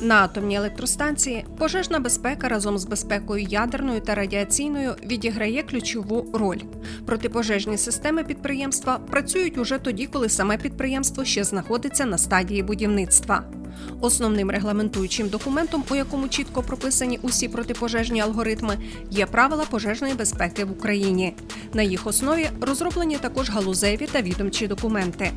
На атомній електростанції пожежна безпека разом з безпекою ядерною та радіаційною відіграє ключову роль. Протипожежні системи підприємства працюють уже тоді, коли саме підприємство ще знаходиться на стадії будівництва. Основним регламентуючим документом, у якому чітко прописані усі протипожежні алгоритми, є правила пожежної безпеки в Україні. На їх основі розроблені також галузеві та відомчі документи.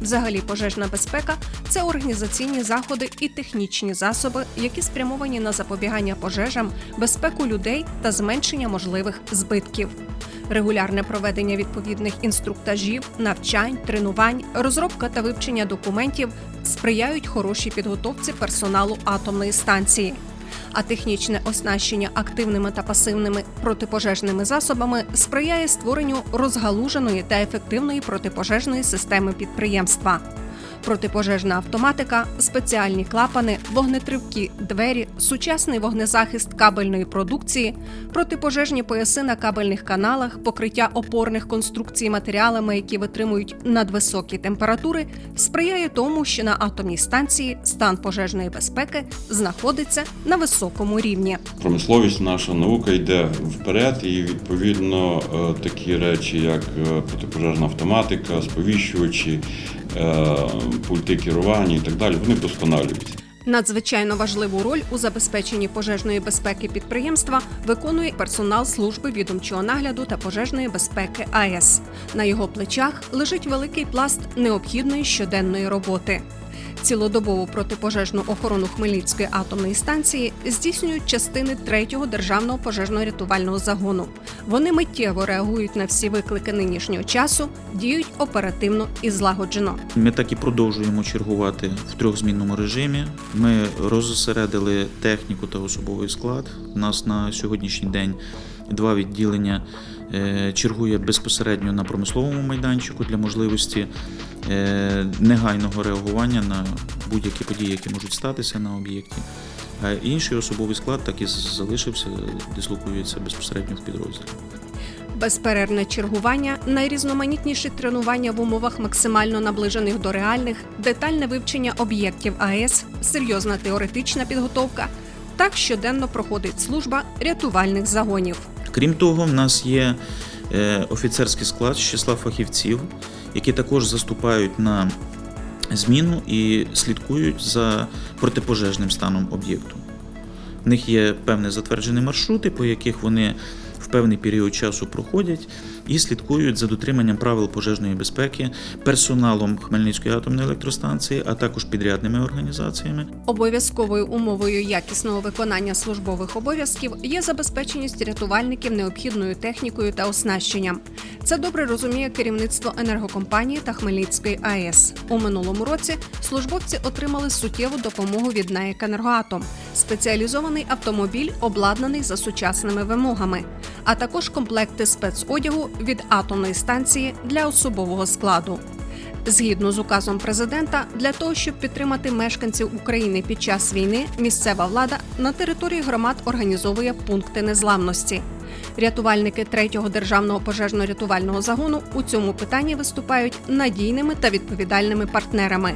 Взагалі, пожежна безпека це організаційні заходи і технічні засоби, які спрямовані на запобігання пожежам, безпеку людей та зменшення можливих збитків. Регулярне проведення відповідних інструктажів, навчань, тренувань, розробка та вивчення документів сприяють хорошій підготовці персоналу атомної станції. А технічне оснащення активними та пасивними протипожежними засобами сприяє створенню розгалуженої та ефективної протипожежної системи підприємства. Протипожежна автоматика, спеціальні клапани, вогнетривкі двері, сучасний вогнезахист кабельної продукції, протипожежні пояси на кабельних каналах, покриття опорних конструкцій матеріалами, які витримують надвисокі температури, сприяє тому, що на атомній станції стан пожежної безпеки знаходиться на високому рівні. Промисловість наша наука йде вперед, і відповідно е, такі речі, як е, протипожежна автоматика, сповіщувачі, пульти керування і так далі, вони вдосконалюються. Надзвичайно важливу роль у забезпеченні пожежної безпеки підприємства виконує персонал служби відомчого нагляду та пожежної безпеки АЕС. На його плечах лежить великий пласт необхідної щоденної роботи. Цілодобову протипожежну охорону Хмельницької атомної станції здійснюють частини 3-го державного пожежно-рятувального загону. Вони миттєво реагують на всі виклики нинішнього часу, діють оперативно і злагоджено. Ми так і продовжуємо чергувати в трьохзмінному режимі. Ми розосередили техніку та особовий склад. У нас на сьогоднішній день два відділення е, чергує безпосередньо на промисловому майданчику для можливості е, негайного реагування на будь-які події, які можуть статися на об'єкті. А інший особовий склад так і залишився, дислокується безпосередньо в підрозділі. Безперервне чергування, найрізноманітніші тренування в умовах максимально наближених до реальних, детальне вивчення об'єктів АЕС, серйозна теоретична підготовка. Так щоденно проходить служба рятувальних загонів. Крім того, в нас є е, офіцерський склад з числа фахівців, які також заступають на зміну і слідкують за протипожежним станом об'єкту. В них є певний затверджені маршрути, по яких вони в певний період часу проходять і слідкують за дотриманням правил пожежної безпеки персоналом Хмельницької атомної електростанції, а також підрядними організаціями. Обов'язковою умовою якісного виконання службових обов'язків є забезпеченість рятувальників необхідною технікою та оснащенням. Це добре розуміє керівництво енергокомпанії та Хмельницької АЕС. У минулому році службовці отримали суттєву допомогу від НАЕК «Енергоатом» – спеціалізований автомобіль, обладнаний за сучасними вимогами, а також комплекти спецодягу від атомної станції для особового складу. Згідно з указом президента, для того, щоб підтримати мешканців України під час війни, місцева влада на території громад організовує пункти незламності. Рятувальники 3-го державного пожежно-рятувального загону у цьому питанні виступають надійними та відповідальними партнерами.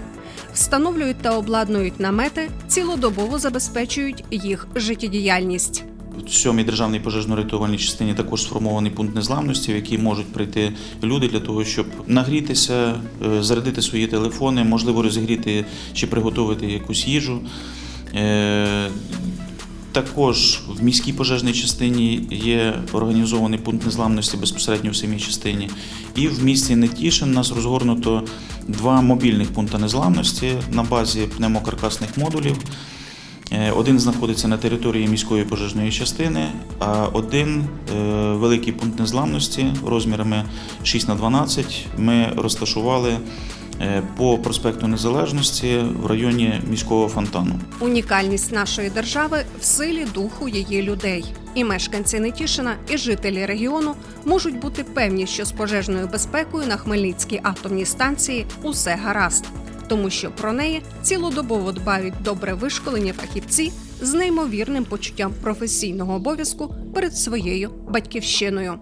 Встановлюють та обладнують намети, цілодобово забезпечують їх життєдіяльність. В сьомій державній пожежно-рятувальній частині також сформований пункт незламності, в який можуть прийти люди для того, щоб нагрітися, е, зарядити свої телефони, можливо, розігріти чи приготувати якусь їжу. Також в міській пожежній частині є організований пункт незламності безпосередньо в самій частині. І в місті Нетішин у нас розгорнуто два мобільних пункти незламності на базі пневмокаркасних модулів. Е, Один знаходиться на території міської пожежної частини, а один е, великий пункт незламності розмірами 6 на 12 ми розташували по проспекту Незалежності в районі міського фонтану. Унікальність нашої держави в силі духу її людей. І мешканці Нетішина, і жителі регіону можуть бути певні, що з пожежною безпекою на Хмельницькій атомній станції усе гаразд, тому що про неї цілодобово дбають добре вишколені фахівці з неймовірним почуттям професійного обов'язку перед своєю батьківщиною.